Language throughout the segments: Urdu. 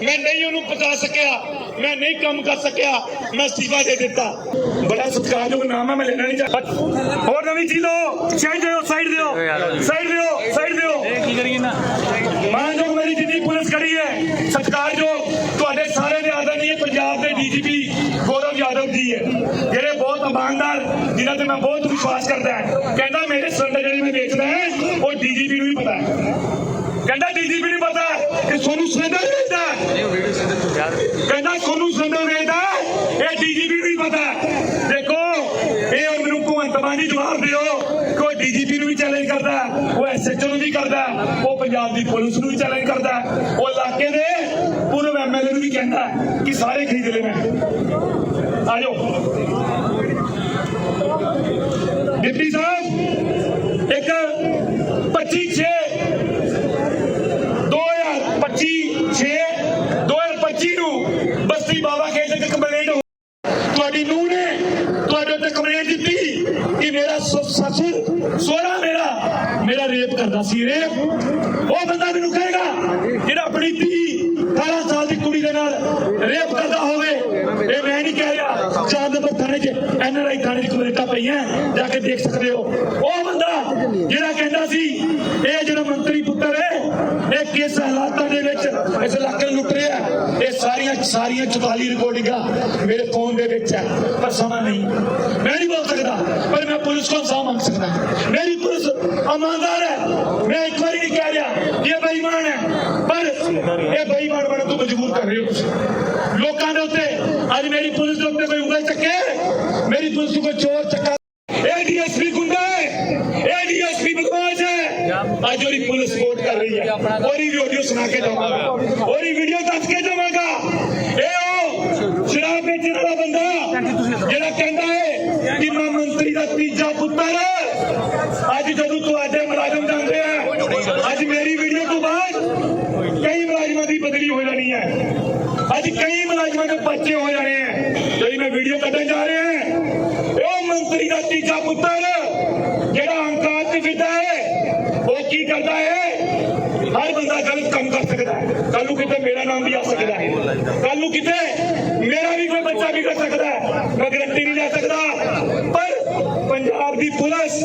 میں نہیں انہوں پکا سکیا۔ میں نہیں کم کر سکیا۔ میں استعفیٰ دے دیتا۔ بڑا ستکار جو نام ہے میں لینا نہیں چاہتا۔ اور نوی چیز ہو شاید دیو سائیڈ دیو سائیڈ دیو سائیڈ دیو ماں جو میری جنی پولیس کھڑی ہے، ستکار جو تو تھوڑے سارے دے آدھا نہیں ہے پنجاب دے D G P Gaurav Yadav دی ہے۔ جڑے بہت اماندار جنہاں دے میں بہت وشواس کرتا ہے۔ کہندا میرے سرنڈر جنی میں بیچ رہے ہیں وہ ڈی جی پی نہیں پتا ہے۔ کہندا ڈی جی پی نہیں پتا ہے کہ سونو سرنڈر بیچدا ہے ਕਹਿੰਦਾ ਸੋਨੂੰ ਸਿਲੰਡਰ ਵੇਚਦਾ ਹੈ, ਇਹ ਡੀਜੀਪੀ ਨੂੰ ਪਤਾ ਦੇਖੋ ਇਹ ਹੁਣ ਮੈਨੂੰ ਭਗਵੰਤ ਮਾਨ ਜੀ ਜਵਾਬ ਦਿਓ। ਕੋਈ ਡੀਜੀਪੀ ਨੂੰ ਵੀ ਚੈਲੰਜ ਕਰਦਾ ਹੈ, ਉਹ ਐਸਐਚਓ ਨੂੰ ਵੀ ਕਰਦਾ ਉਹ ਪੰਜਾਬ ਦੀ ਪੁਲਿਸ ਨੂੰ ਵੀ ਚੈਲੰਜ ਕਰਦਾ ਉਹ ਇਲਾਕੇ ਦੇ ਪੂਰੇ ਐਮਐਲਏ ਨੂੰ ਵੀ ਕਹਿੰਦਾ ਕਿ ਸਾਰੇ ਖਰੀਦ ਲੈਣਾ ਆ ਜਾਓ। ਬਸਤੀ ਬਾਬਾ ਖੇਤ ਦੇ ਕੰਪਲੇਂਟ ਤੁਹਾਡੀ ਨੂੰਹ ਨੇ ਤੁਹਾਡੇ ਉੱਤੇ ਕੰਪਲੇਂਟ ਦਿੱਤੀ ਕਿ ਮੇਰਾ ਸਸੁਰ ਸੋਹਰਾ ਮੇਰਾ ਮੇਰਾ ਰੇਪ ਕਰਦਾ ਸੀ ਰੇਪ ਉਹ ਬੰਦਾ ਮੈਨੂੰ ਕਹੇਗਾ ਜਿਹੜਾ ਆਪਣੀ ਧੀ 18 ਸਾਲ ਦੀ ਕੁੜੀ ਦੇ ਨਾਲ ਰੇਪ ਕਰਦਾ ਹੋਵੇ। ਇਹ ਮੈਂ ਨਹੀਂ ਕਹਿ ਰਿਹਾ, ਚਾਰ ਨੰਬਰ ਥਾਣੇ 'ਚ ਐਨਆਰਆਈ ਥਾਣੇ 'ਚ ਕੰਪਲੇਂਟਾਂ ਪਈਆਂ, ਜਾ ਕੇ ਦੇਖ ਸਕਦੇ ਹੋ। ਉਹ ਬੰਦਾ ਜਿਹੜਾ ਕਹਿੰਦਾ ਸੀ, ਇਹ ਜਿਹੜਾ ਮੰਤਰੀ ਪੁੱਤਰ ਹੈ ساری چوتالی ریکارڈنگ میرے فون دے بچ ہے پر سما نہیں۔ میں نہیں بول سکتا، پر میں پولیس کو سا مانگ سکتا میری پولیس اماندار ہے، میں ایک بار نہیں کہہ رہا، یہ بےمان ہے۔ پر یہ بےمان بڑا تو مجبور کر رہے ہو۔ لوگوں کے اتنے آج میری پولیس کے اتنے کوئی انگل چکے؟ میری پولیس کو کوئی چور چکا؟ اے ڈی ایس پی گنڈا ہے اے ڈی ایس پی بکواس ہے۔ اج اور پولیس ووٹ کر رہی ہے۔ اور ویڈیو سنا کے جاؤں گا۔ اور ویڈیو دس کے جاؤں گا۔ ਤੀਜਾ ਪੁੱਤਰ ਅੱਜ ਜਦੋਂ ਤੁਹਾਡੇ ਮੁਲਾਜ਼ਮ ਜਾਂਦੇ ਆ ਅੱਜ ਮੇਰੀ ਵੀਡੀਓ ਤੋਂ ਬਾਅਦ ਕਈ ਮੁਲਾਜ਼ਮਾਂ ਦੀ ਬਦਲੀ ਹੋ ਜਾਣੀ ਹੈ ਅੱਜ ਕਈ ਮੁਲਾਜ਼ਮਾਂ ਦੇ ਬੱਚੇ ਹੋ ਜਾਣੇ ਆ ਜਿਹੜੀ ਮੈਂ ਵੀਡੀਓ ਕੱਢਣ ਜਾ ਰਿਹਾ ਹਾਂ ਉਹ ਮੰਤਰੀ ਦਾ ਤੀਜਾ ਪੁੱਤਰ ਜਿਹੜਾ ਹੰਕਾਰ ਚ ਫਿਰਦਾ ਹੈ ਉਹ ਕੀ ਕਰਦਾ ਹੈ ਹਰ ਬੰਦਾ ਗਲਤ ਕੰਮ ਕਰ ਸਕਦਾ ਹੈ ਕੱਲ ਨੂੰ ਕਿਤੇ ਮੇਰਾ ਨਾਮ ਵੀ ਆ ਸਕਦਾ ਹੈ ਕੱਲ ਨੂੰ ਕਿਤੇ ਮੇਰਾ ਵੀ ਕੋਈ ਬੱਚਾ ਵੀ ਕਰ ਸਕਦਾ پنجاب دی پولیس،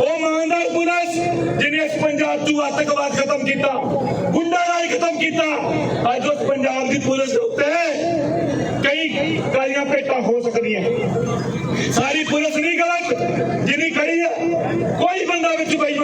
او ماندار پولیس، جنہیں اس پنجاب چو آتکواد ختم کیتا گنڈا رائے ختم کیتا۔ آج اس پنجاب دی پولیس ہوتے ہیں، کئی کاریاں پیٹا ہو سکتی ہیں۔ ساری پولیس نہیں غلط، جنہیں کھڑی ہے، کوئی بندہ بچو بھائی